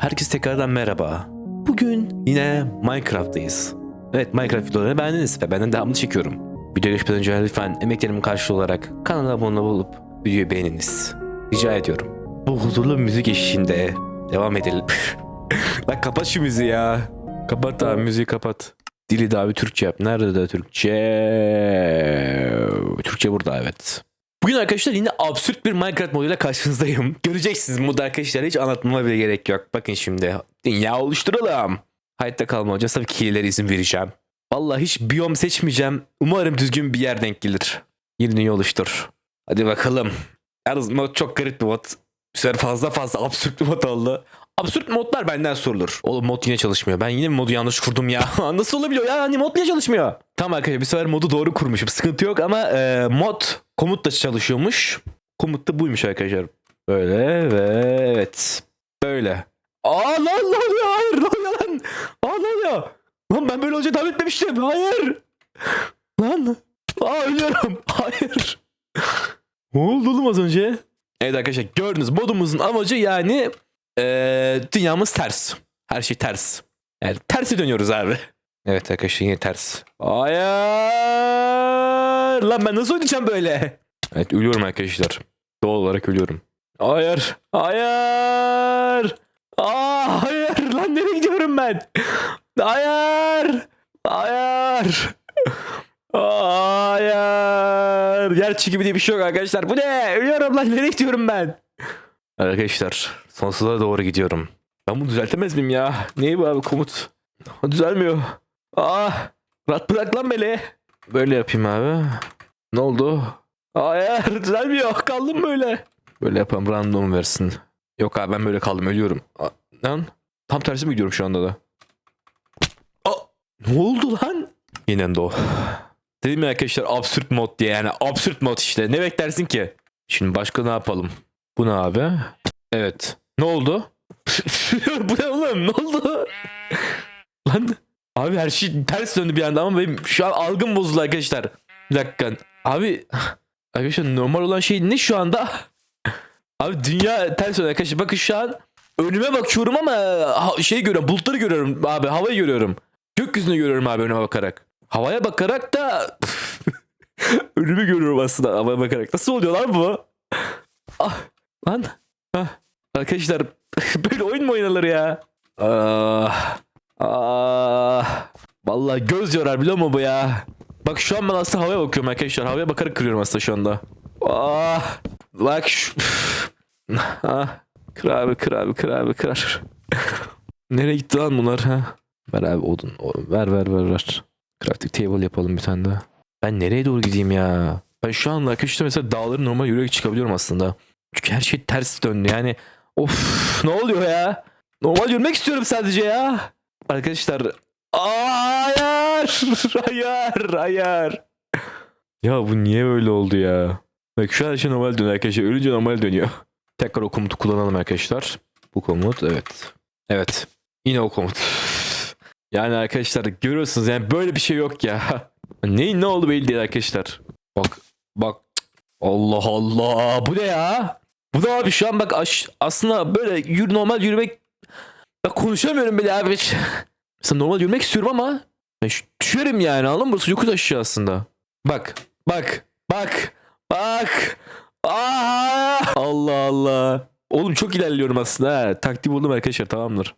Herkes tekrardan merhaba. Bugün yine Minecraft'tayız. Evet Minecraft videolarını beğendiniz ve benden devamlı çekiyorum. Videoya geçmeden önce lütfen emeklerimin karşılığı olarak kanala abone olup videoyu beğeniniz. Rica ediyorum. Bu huzurlu müzik eşliğinde devam edelim. Lan kapat şu müziği ya. Kapat abi müziği kapat. Dili de abi Türkçe yap. Nerede de Türkçe? Türkçe burada evet. Bugün arkadaşlar yine absürt bir Minecraft moduyla karşınızdayım. Göreceksiniz modu arkadaşlar hiç anlatmama bile gerek yok. Bakın şimdi dünya oluşturalım. Hayatta kalma olacağız tabii kililere izin vereceğim. Vallahi hiç biyom seçmeyeceğim. Umarım düzgün bir yer denk gelir. Yeni dünya oluştur. Hadi bakalım. Yalnız mod çok garip bir mod. Bu sefer fazla fazla absürt bir mod oldu. Absürt modlar benden sorulur. Oğlum mod yine çalışmıyor. Ben yine mi modu yanlış kurdum ya? Nasıl olabiliyor ya? Hani mod niye çalışmıyor? Tamam arkadaşlar bir sefer modu doğru kurmuşum. Sıkıntı yok ama e, mod komut da çalışıyormuş. Komut da buymuş arkadaşlar. Böyle ve evet. Böyle. Aa lan ne oluyor? Hayır oluyor lan? Aa ne oluyor? Lan ben böyle olacağını tahmin etmemiştim. Hayır. Lan. Aa ölüyorum. Hayır. Ne oldu oğlum az önce? Evet arkadaşlar gördünüz modumuzun amacı yani eee, dünyamız ters. Her şey ters. Yani tersi dönüyoruz abi. Evet arkadaşlar yine ters. Hayır. Lan ben nasıl oynayacağım böyle? Evet ölüyorum arkadaşlar. Doğal olarak ölüyorum. Hayır. Hayır. Aa, hayır. Lan nereye gidiyorum ben? Hayır. Hayır. Hayır. Gerçi gibi diye bir şey yok arkadaşlar. Bu ne? Ölüyorum lan. Nereye gidiyorum ben? Arkadaşlar sonsuza doğru gidiyorum. Ben bunu düzeltemez miyim ya? Neyi bu abi komut? Düzelmiyor. Aa, rahat bırak lan beni. Böyle yapayım abi. Ne oldu? Hayır düzelmiyor. Kaldım böyle. Böyle yapalım random versin. Yok abi ben böyle kaldım ölüyorum. Aa, Lan tam tersi mi gidiyorum şu anda da? Aa, ne oldu lan? Yine de o. Dedim ya arkadaşlar absürt mod diye yani absürt mod işte. Ne beklersin ki? Şimdi başka ne yapalım? Bu ne abi? Evet. Ne oldu? Bu ne oğlum? Ne oldu? Lan abi her şey ters döndü bir anda ama benim şu an algım bozuldu arkadaşlar. Bir dakika. Abi arkadaşlar normal olan şey ne şu anda? Abi dünya ters döndü arkadaşlar. Bakın şu an önüme bakıyorum ama şey görüyorum. Bulutları görüyorum abi. Havayı görüyorum. Gökyüzünü görüyorum abi önüme bakarak. Havaya bakarak da önümü görüyorum aslında havaya bakarak. Nasıl oluyor lan bu? Ah, lan. Ah. Arkadaşlar böyle oyun mu oynanır ya? Ah. Ah. Vallahi göz yorar biliyor musun bu ya? Bak şu an ben aslında havaya bakıyorum arkadaşlar. Havaya bakarak kırıyorum aslında şu anda. Ah. Bak şu. ah. Kır abi kır abi kır abi kır. Nereye gitti lan bunlar ha? Ver abi odun. Ver ver ver ver. Crafting table yapalım bir tane daha. Ben nereye doğru gideyim ya? Ben şu an arkadaşlar mesela dağları normal yürüyerek çıkabiliyorum aslında. Çünkü her şey ters döndü yani. Of ne oluyor ya? Normal yürümek istiyorum sadece ya. Arkadaşlar. Hayır. Hayır. Hayır. Ya bu niye böyle oldu ya? Bak şu an şey normal dönüyor arkadaşlar. Ölünce normal dönüyor. Tekrar o komutu kullanalım arkadaşlar. Bu komut evet. Evet. Yine o komut. Yani arkadaşlar görüyorsunuz yani böyle bir şey yok ya. Ne ne oldu belli değil arkadaşlar. Bak bak. Allah Allah. Bu ne ya? Bu da abi şu an bak aslında böyle yürü, normal yürümek Bak konuşamıyorum bile abi. Mesela normal yürümek istiyorum ama ben düşerim yani anladın mı? Burası yokuş aşağı aslında. Bak bak bak bak. Aa! Allah Allah. Oğlum çok ilerliyorum aslında ha. Taktik buldum arkadaşlar tamamdır.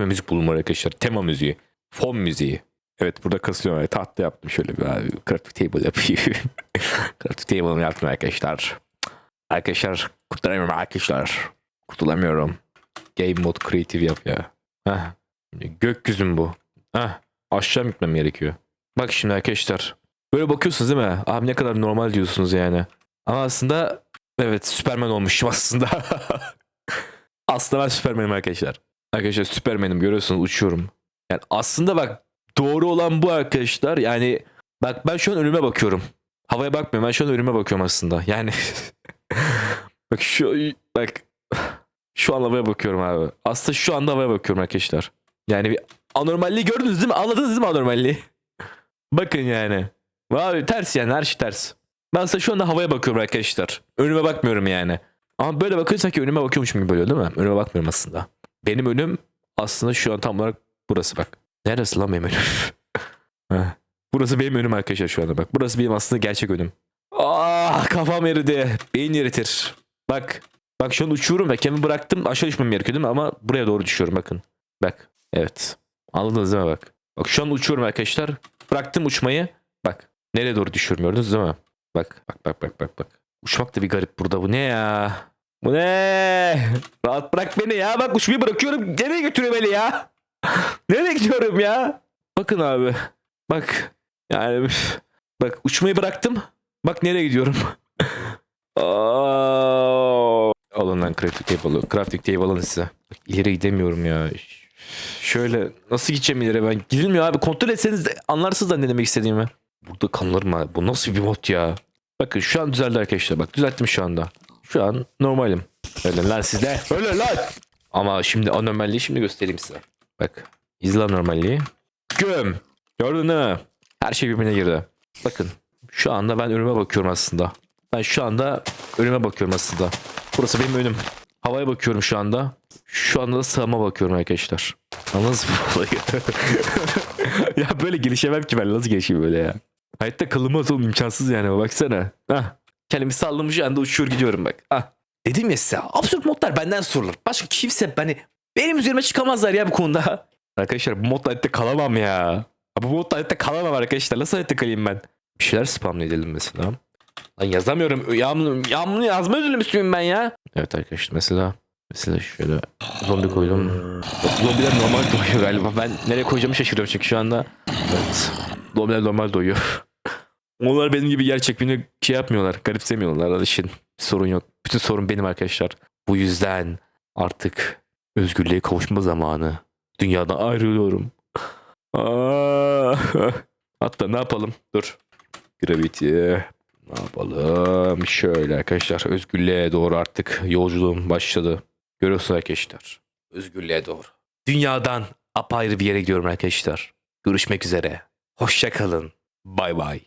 Kendime müzik buldum arkadaşlar. Tema müziği. Fon müziği. Evet burada kasıyorum. Yani. Tahta yaptım şöyle bir abi. Crafting table yapayım. Crafting table'ımı yaptım arkadaşlar. Arkadaşlar kurtaramıyorum arkadaşlar. Kurtulamıyorum. Game mode creative yap ya. Heh. Gökyüzü mü bu? Heh. Aşağı gitmem gerekiyor? Bak şimdi arkadaşlar. Böyle bakıyorsunuz değil mi? Abi ne kadar normal diyorsunuz yani. Ama aslında evet Superman olmuşum aslında. aslında ben Superman'im arkadaşlar. Arkadaşlar Superman'im görüyorsunuz uçuyorum. Yani aslında bak doğru olan bu arkadaşlar. Yani bak ben şu an önüme bakıyorum. Havaya bakmıyorum. Ben şu an önüme bakıyorum aslında. Yani bak şu bak şu an havaya bakıyorum abi. Aslında şu anda havaya bakıyorum arkadaşlar. Yani bir anormalliği gördünüz değil mi? Anladınız değil mi anormalliği? Bakın yani. Abi ters yani her şey ters. Ben aslında şu anda havaya bakıyorum arkadaşlar. Önüme bakmıyorum yani. Ama böyle bakınca sanki önüme bakıyormuşum gibi oluyor değil mi? Önüme bakmıyorum aslında. Benim önüm aslında şu an tam olarak burası bak. Neresi lan benim önüm? Burası benim önüm arkadaşlar şu anda bak. Burası benim aslında gerçek önüm. Ah kafam eridi. Beyin eritir. Bak. Bak şu an uçuyorum ve kendimi bıraktım. Aşağı düşmem gerekiyor değil mi? Ama buraya doğru düşüyorum bakın. Bak. Evet. Anladınız değil mi bak. Bak şu an uçuyorum arkadaşlar. Bıraktım uçmayı. Bak. Nereye doğru düşüyorum gördünüz değil mi? Bak bak bak bak bak bak. Uçmak da bir garip burada. Bu ne ya? Bu ne? Rahat bırak beni ya. Bak uçmayı bırakıyorum. Nereye götürüyor beni ya? Nereye gidiyorum ya? Bakın abi. Bak. Yani bak uçmayı bıraktım. Bak nereye gidiyorum. Alın lan crafting table. Crafting table alın size. Bak, ileri gidemiyorum ya. Şöyle nasıl gideceğim ileri ben? Gidilmiyor abi. Kontrol etseniz de anlarsınız da ne demek istediğimi. Burada kanlarım abi. Bu nasıl bir mod ya? Bakın şu an düzeldi arkadaşlar. Bak düzelttim şu anda. Şu an normalim. Öyle lan sizde. Öyle lan. Ama şimdi anormalliği şimdi göstereyim size. Bak. İzle anormalliği. Göm. Gördün mi? Her şey birbirine girdi. Bakın. Şu anda ben önüme bakıyorum aslında. Ben şu anda önüme bakıyorum aslında. Burası benim önüm. Havaya bakıyorum şu anda. Şu anda da sağıma bakıyorum arkadaşlar. Anladınız mı olayı? ya böyle gelişemem ki ben. Nasıl gelişeyim böyle ya? Hayatta kalınmaz oğlum imkansız yani baksana. Hah. Kendimi sallamış anda uçuyor gidiyorum bak. Ah. Dedim ya size absürt modlar benden sorulur. Başka kimse hani benim üzerime çıkamazlar ya bu konuda. Arkadaşlar bu modda hayatta kalamam ya. Bu modda hayatta kalamam arkadaşlar. Nasıl hayatta kalayım ben? Bir şeyler spamla edelim mesela. Lan yazamıyorum. Yağmur, yağmur yazma özürlü müslüyüm ben ya. Evet arkadaşlar mesela mesela şöyle zombi koydum. Zombiler normal doyuyor galiba. Ben nereye koyacağımı şaşırıyorum çünkü şu anda. Evet. Zombiler normal doyuyor. Onlar benim gibi yer çekimini şey yapmıyorlar. Garipsemiyorlar. Alışın. Sorun yok. Bütün sorun benim arkadaşlar. Bu yüzden artık özgürlüğe kavuşma zamanı. Dünyadan ayrılıyorum. Hatta ne yapalım? Dur. Gravity. Ne yapalım? Şöyle arkadaşlar. Özgürlüğe doğru artık yolculuğum başladı. Görüyorsunuz arkadaşlar. Özgürlüğe doğru. Dünyadan apayrı bir yere gidiyorum arkadaşlar. Görüşmek üzere. Hoşça kalın. Bay bay.